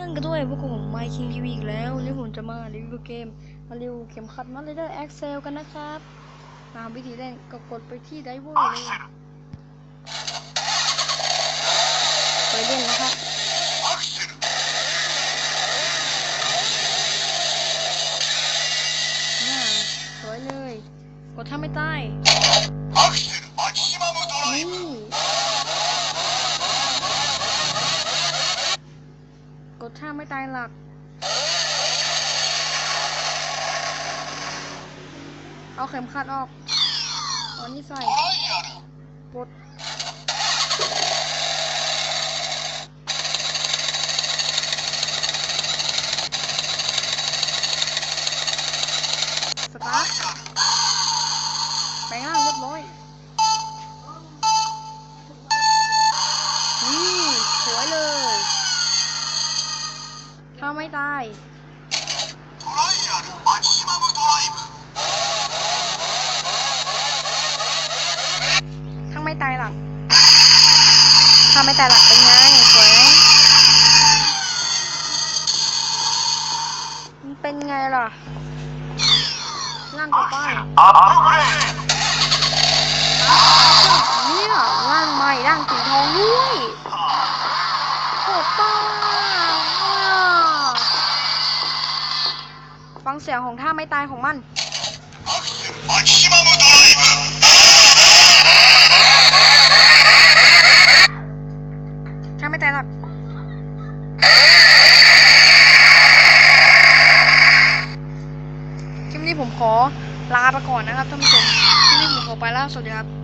เรื่องกันด้วยพวกผมไมคิงทีวีอีกแล้วนี่ผมจะมารีวิวเกม มารีวิวเข็มขัดมาเลเดอร์แอคเซลกันนะครับตามวิธีเล่นก็กดไปที่ไดเวอร์เลยไปเล่นนะครับน่าสวยเลย กดถ้าไม่ตายนี่ ดถ้าไม่ตายหลัก เอาเข็มขัดออกอ๋อนี้ใส่ปดสตาร์ทไปงร่างเรียบร้อย แล้วไม่ตายทั้งไม่ตายหรอกถ้าไม่ตายหรอกเป็นไงสวยไหมเป็นไงล่ะนั่งตับป้ายร่างใหม่ร่างสีทองด้วย ฟังเสียงของท่าไม่ตายของมัน ท่าไม่ตายหรอกคลิปนี้ผมขอลาไปก่อนนะครับท่านผู้ชม คลิปนี้ผมขอไปแล้ว สวัสดีครับ